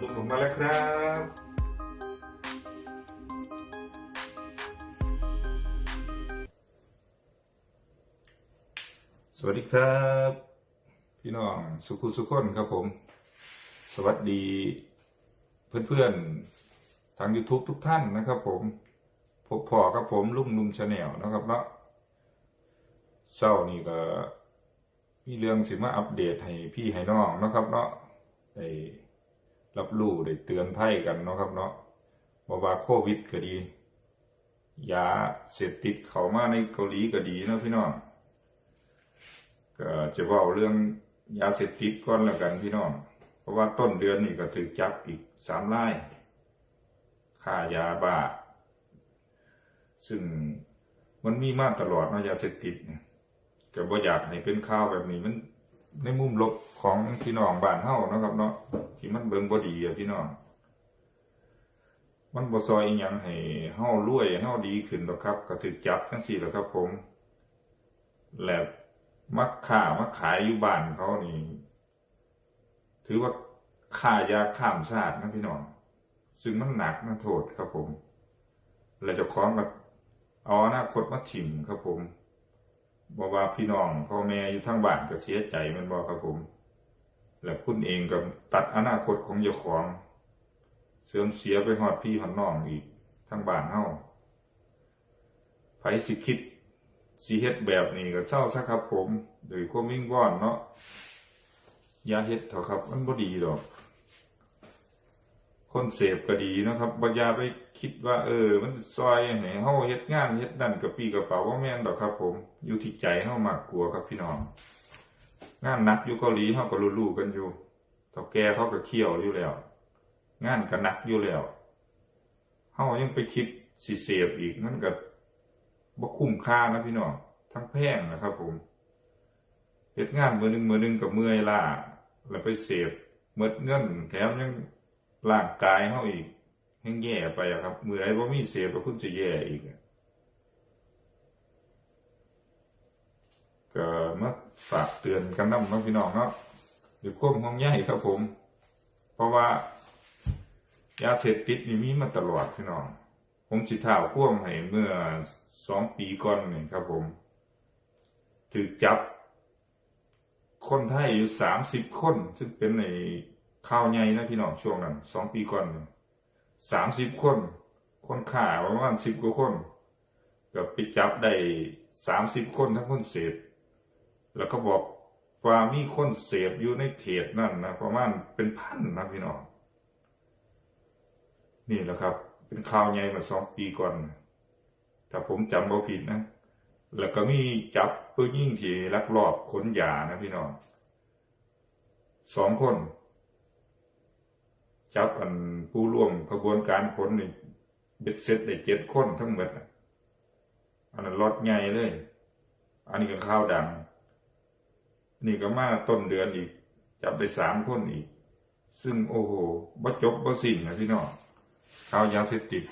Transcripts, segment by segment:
ลุงผมมาแล้วครับสวัสดีครับ พี่น้องสุขุสุขคนครับผม สวัสดีเพื่อนๆ ทาง YouTube ทุกท่านนะครับผมพบพอกับผมลุงนุ่มชาแนลนะครับเนาะเศร้านี่ก็ มีเรื่องสิมาอัปเดตให้พี่ให้น้องนะครับเนาะได้ รับรู้ได้เตือนภัยกันเนาะครับเนาะบ่ว่าโควิดก็ดียาเสพติดเข้ามาในเกาหลีก็ดีนะพี่น้องก็จะว่าเรื่องยาเสพติดก่อนแล้วกันพี่น้อง เพราะว่าต้นเดือนนี่ก็ถือจับอีกสามรายค่ายาบ้า ซึ่งมันมีมาตลอดนะยาเสพติดเนี่ยก็บ่อยากให้เป็นข่าวแบบนี้มันในมุมลบของพี่น้องบ้านเฮานะครับเนาะ ที่มันเบิ่งบ่ดีอะพี่น้องมันบ่ซอยอีหยังให้เฮารวยเฮาดีขึ้นหรอกครับ ก็ถึกจับจังซี่แหละครับ ผมแล้วมักค้ามักขายอยู่บ้านเขานี่ ถือว่าค่ายาข้ามชาตินะพี่น้องซึ่งมันหนักนะโทษครับผม และเจะคล้องกับเอาอนาคตมาถิ่มครับผมบอกว่าพี่น้องพ่อแม่อยู่ทั้งบ้านก็เสียใจมันบอกครับผม และคุณเองก็ตัดอนาคตของเจ้าของ เสื่อมเสียไปหอดพี่หอดน้องอีกทั้งบ้านเฮาไผสิคิดสิเฮ็ดแบบนี้ก็เศร้าซะครับ ผมโดยความวิ่งว่อนเนาะอย่าเฮ็ดเถอะครับมันบ่ดีดอกคนเสพก็ดีนะครับบ่อยาไปคิดว่า เออ มันซอยให้เฮาเฮ็ดงานเฮ็ดนั่นกับปีกระเป๋าว่าแม่นดอกครับ ผม อยู่ที่ใจเฮามากกลัวครับพี่น้อง งานหนักอยู่เกาหลีเฮาก็รู้ๆกันอยู่เฒ่าแก่เขาก็เคี่ยวอยู่แล้ว งานก็หนักอยู่แล้วเฮายังไปคิดสิเสพอีกมันก็บ่คุ้มค่านะพี่น้องทั้งแพงนะครับผมเฮ็ดงานมือหนึ่งมือหนึ่งก็เมื่อยล้าแล้วไปเสพหมดเงินแถมยังร่างกายเฮาอีกแห้งแย่ไปอะครับมื้อใดบ่มีเสพก็คุณจะแย่อีกอะก็มา ฝากเตือนกันนำเนาะพี่น้องเนาะด้วยความห่วงใยครับผม เพราะว่ายาเสพติดนี่มีมาตลอดพี่น้อง ผมสิท้าวพ่วงให้เมื่อสองปีก่อนนี่ครับผมถูกจับ คนไทยอยู่สามสิบคน ซึ่งเป็นในข่าวใหญ่นะพี่น้องช่วงนั้นสองปีก่อนสามสิบคน คนข่าประมาณสิบกว่าคนก็ไปจับได้สามสิบคนทั้งคนเสพ แล้วก็บอกว่ามีคนเสพอยู่ในเขตนั่นนะประมาณเป็นพันนะพี่น้องนี่แหละครับ เป็นข่าวใหญ่มาสองปีก่อน ถ้าผมจำบ่ผิดนะ แล้วก็มีจับผู้ยิ่งที่ลักลอบขนยานะพี่น้องสองคน จับอันผู้ร่วมขบวนการขนนี่เบ็ดเสร็จได้เจ็ดคนทั้งหมดอันนั้นรถใหญ่เลย อันนี้ก็ข้าวดัง นี่ก็มาต้นเดือนอีก จับได้สามคนอีก ซึ่งโอ้โหบ่จบบ่สิ้นนะพี่น้องข่าวยาเสพติด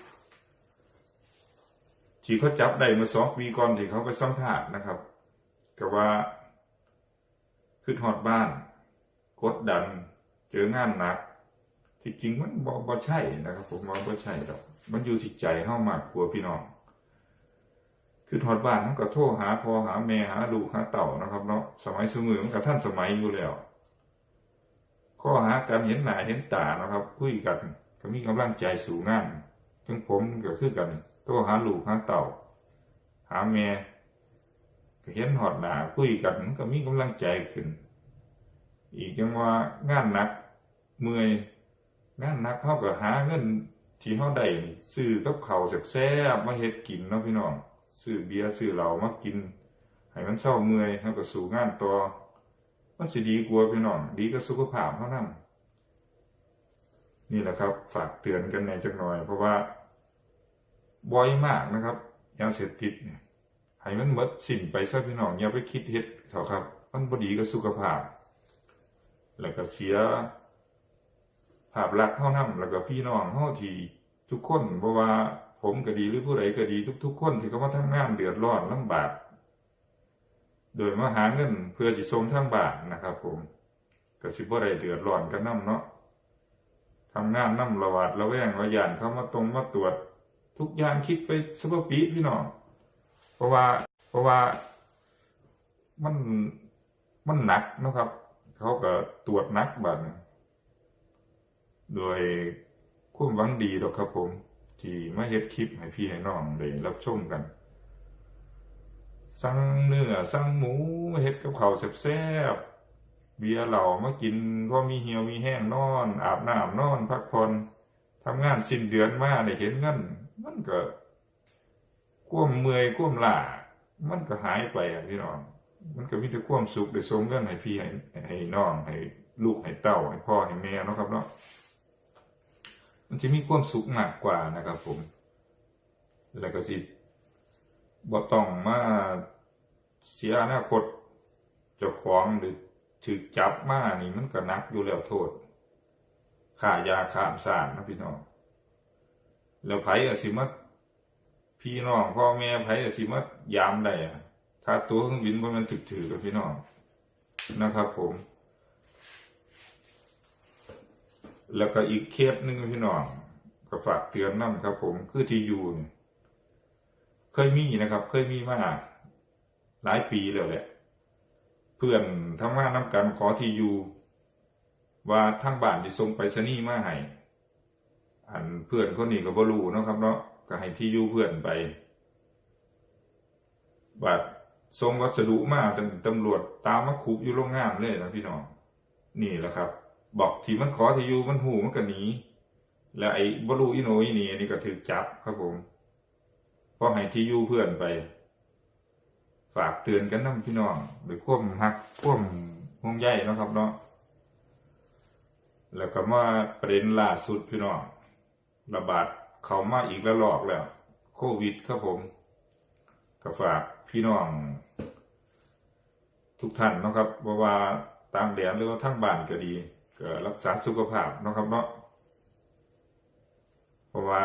ที่เขาจับได้เมื่อสองปีก่อนที่เขาไปสัมภาษณ์นะครับก็ว่าขึ้นฮอดบ้าน กดดัน เจองานหนัก ที่จริงมันบ่บ่ใช่นะครับ ผมว่าบ่ใช่หรอกมันอยู่ที่ใจเฮามากกว่าพี่น้อง ขึ้นฮอดบ้านมันก็โทรหาพอหาแม่หาลูกหาเต่านะครับเนาะสมัยสมือมันก็ท่านสมัยอยู่แล้วข้อหาการเห็นหน้าเห็นตานะครับ คุยกันก็มีกำลังใจสู่งานถึงผมก็คือกันโทรหาลูกหาเต่า หาแม่ก็เห็นหอดหนาคุยกันก็มีกำลังใจขึ้น อีกจังว่างานหนักเมื่อยงานหนักเท่ากับหาเงินที่เฮาได้ซื้อกับเข้าวแซ่บๆมาเฮ็ดกินเนาะพี่น้อง ซื้อเบียร์ซื้อเหล้ามากิน ให้มันเศร้าเมื่อยเฮาก็สู่งานต่อ มันสิดีกว่าพี่น้อง ดีกับสุขภาพเฮานำนี่แหละครับ ฝากเตือนกันในจักหน่อย เพราะว่าบ่อยมากนะครับยาเสพติดเนี่ยให้มันหมดสิ้นไปซะพี่น้องอย่าไปคิดเฮ็ดเถอะครับ มันบ่ดีกับสุขภาพ แล้วก็เสียภาพลักษณ์เฮานำแล้วก็พี่น้องเฮาทีทุกคนบ่ว่า ผมก็ดีหรือผู้ใดก็ดีทุก ๆ คนที่เขามาทำงานเดือดร้อนลำบาก โดยมาหาเงินเพื่อสิส่งทางบานนะครับ ผมก็สิบ่ได้เดือดร้อนกันนํเนาะทำงานน้ำระวาดระแวงระยานเขามาตรงมาตรวจ ทุกอย่างคิดไปซุปเปอร์ปีพี่น้องเพราะว่า เพราะว่ามันมันหนักนะครับ เขาก็ตรวจหนักบัดนี้โดยความวังดีดอกครับผม ที่มาเฮ็ดคลิปให้พี่ให้น้องได้รับชมกัน สั่งเนื้อสั่งหมูมาเฮ็ดกับข้าวแซ่บๆเบียร์เหล้ามากินพอมีเหี่ยวมีแห้งนอน อาบน้ำนอนพักผ่อนทำงานสิ้นเดือนมาได้เห็นเงินมันก็ควมเมื่อยควมล้ามันก็หายไปอะพี่น้อง มันก็มีแต่ความสุขได้ส่งเงินให้พี่ให้ให้น้องให้ลูกให้เต้าให้พ่อให้แม่เนาะครับเนาะ มันจะมีความสุขมากกว่านะครับผม แล้วก็สิบ่ต้องมาเสียอนาคตเจ้าของหรือถูกจับมานี่มันก็นักอยู่แล้วโทษค่ายาขามสารนะพี่น้อง แล้วไผก็สิมาพี่น้องพ่อแม่ไผก็สิมายามได้อะค่าตัวเครื่องบินบ่แมันถึกถือกับพี่น้องนะครับผม แล้วก็อีกเคสหนึ่งพี่น้องก็ฝากเตือนนํครับ ผมคือทีอยู่นี่เคยมีนะครับ เคยมีมาหลายปีแล้วแหละ เพื่อนทำงานน้ำกันขอทีอยูว่าทางบ้านจะส่งไปรษณีย์มาให้อันเพื่อนคนนี้ก็บ่รู้นะครับ เนาะก็ให้ที่อยู่เพื่อนไปบัดส่งวัสดุมาจนตำรวจตามมาคุบอยู่โรงงานเลยนะพี่น้องนี่แหละครับ บอกที่มันขอที่อยู่มันหูมันก็หนีแล้วไอ้บ่รู้อีโนอีนี่อันนี้ก็ถูกจับครับผมพอให้ที่อยู่เพื่อนไป ฝากเตือนกันนํพี่น้องโดยควมฮักควมห่วงใยนะครับเนาะแล้วก็มาประเด็นล่าสุดพี่น้องระบาดเขามาอีกแล้วลอกแล้ว โควิดครับผมก็ฝากพี่น้อง ทุกท่านนะครับว่าว่าตามแดนหรือว่าทั้งบ้านก็ดี ก็รักษาสุขภาพนะครับเนาะเพราะว่า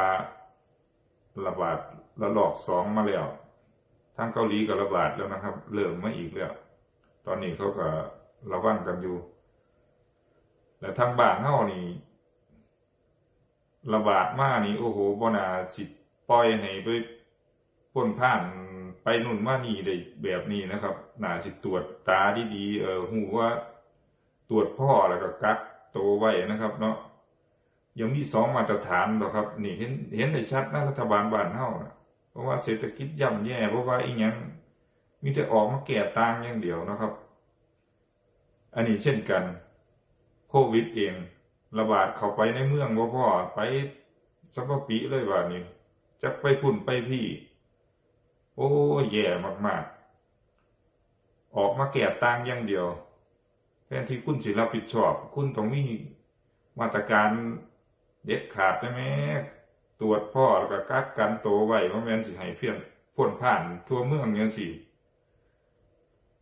ระบาดระลอกสองมาแล้วทางเกาหลีก็ระบาดแล้วนะครับ เริ่มมาอีกแล้ว ตอนนี้เขาก็ระวังกันอยู่ และทางบ้านเฮานี่ระบาดมากนี่โอ้โหบ่น่าสิปล่อยให้ไปพ่นพ่านไปนู่นมานี่ได้แบบนี้นะครับน่าสิตรวจตาดีๆเออหูว่า ตรวจพ่อแล้วก็กักโตวไว้นะครับเนาะยังมีสองมาตรฐานหรอครับ นี่เห็นเห็นได้ชัดนะรัฐบาลบ้านเฮานะเพราะว่าเศรษฐกิจย่ำแย่เพราะว่าอีหยังมีแต่ออกมาแก่ต่างอย่างเดียวนะครับ อันนี้เช่นกันโควิดเอง ระบาดเข้าไปในเมืองบ่พอไปสัปปีเลยว่านี้จักไปพุ่นไปพี่ โอ้แย่มากๆ ออกมาแก่ต่างอย่างเดียว ทนที่คุณสิรับผิดชอบ คุณต้องมีมาตรการเด็ดขาดได้ไหมตรวจพ่อแล้วก็กักกันโตไว้ว่าแม่นสิให้เพี้ยนพ่นผ่านทั่วเมืองจังซี่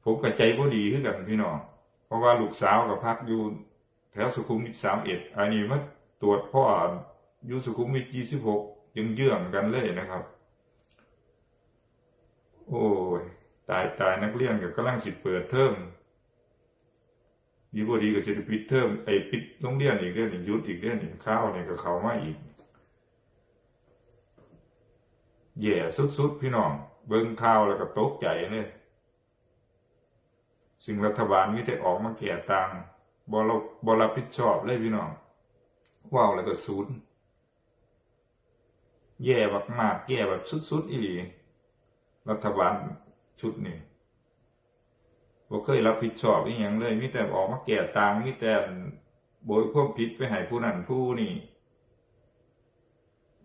ผมก็ใจบ่ดีคือกันพี่น้องเพราะว่าลูกสาวก็พักอยู่แถวสุขุมวิท31อันนี้มาตรวจพ่ออยู่สุขุมวิท26ยังเยื่องๆกันเลยนะครับ โอ้ยตายตายนักเรียนก็กำลังสิเปิดเทอม ดีบ่ดีก็สิได้ปิดเทอมไอ้ปิดโรงเรียนอีกเดือนหนึ่งยุดอีกเดือนหนึ่งข้าวเนี่ยก็เขามาอีกแย่สุดๆพี่น้อง เบิ่งข่าวแล้วก็ตกใจเลยสิ่งรัฐบาลมีแต่ออกมาแก่ตังบ่รับบ่รับผิดชอบเลยพี่น้องว้าวแล้วก็ศูนย์แย่มากๆแย่แบบสุดๆอีหลีรัฐบาลชุดนี้ บ่เคยรับผิดชอบอีหยังเลยมีแต่ออกมาแก่ต่างมีแต่โบยความผิดไปให้ผู้นั้นผู้นี่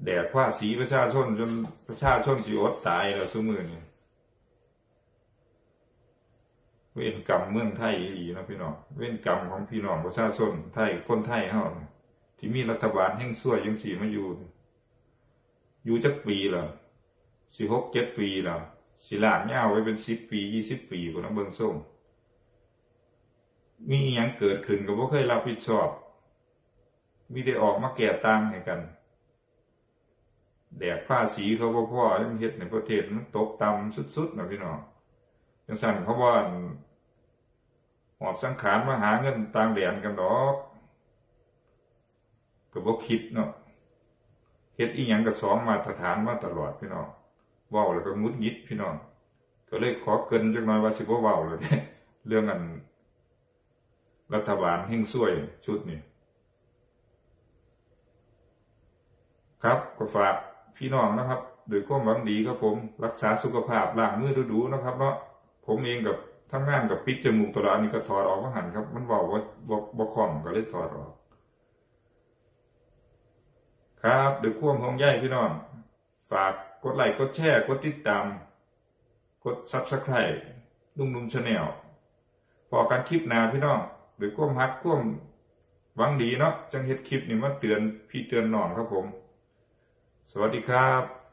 แดกภาษีประชาชนจนประชาชนสิอดตายแล้วซุมื้อนี้เวรกรรมเมืองไทยอีหลีนะพี่น้องเวรกรรมของพี่น้องประชาชนไทยคนไทยเฮานี่ที่มีรัฐบาลแห่งซั่วจังซี่มาอยู่ อยู่จักปีล้วสิหกเจ็ดปีล้วสิลากยาไว้เป็นสิบปียี่สิบปีกว่าน้ำเบิงส้ม มีอหยังเกิดขึ้นก็บ่เคยรับผิดชอบ มีได้ออกมาแก่ต่างให้กัน แดกภาษีเขาบ่อพอยังเฮ็ดในประเทศมันตกต่ำสุดๆนะพี่น้องจังซั่นเขาว่าหอบสังขารมาหาเงินต่างแดนกันดอกก็บ่คิดเนาะเฮ็ดอีหยังก็สองมาตรฐานมาตลอดพี่น้องว้าแล้วก็งุดหงิดพี่น้องก็เลยขอเกินจักหน่อยว่าสิบ่เว้าเลยเด้เรื่องอัน รัฐบาลเฮงซวยชุดนี้ครับก็ฝากพี่น้องนะครับด้วยความหวังดีครับผมรักษาสุขภาพล้างมือดูๆนะครับเนาะผมเองกับทำงานกับปิดจมูกตลอดนี่ก็ถอดออกมาหันครับ มันบอกว่าบ่บ่คล่องก็เลยถอดออก ครับด้วยความห่วงใยพี่น้อง ฝากกดไลค์กดแชร์กดติดตาม กด Subscribe ลุงนุ่มชาแนลพอกันคลิปหน้าพี่น้อง ด้วยความฮักความหวังดีเนาะจังเฮ็ดคลิปนี่มาเตือนพี่เตือนน้องครับผม สวัสดีครับ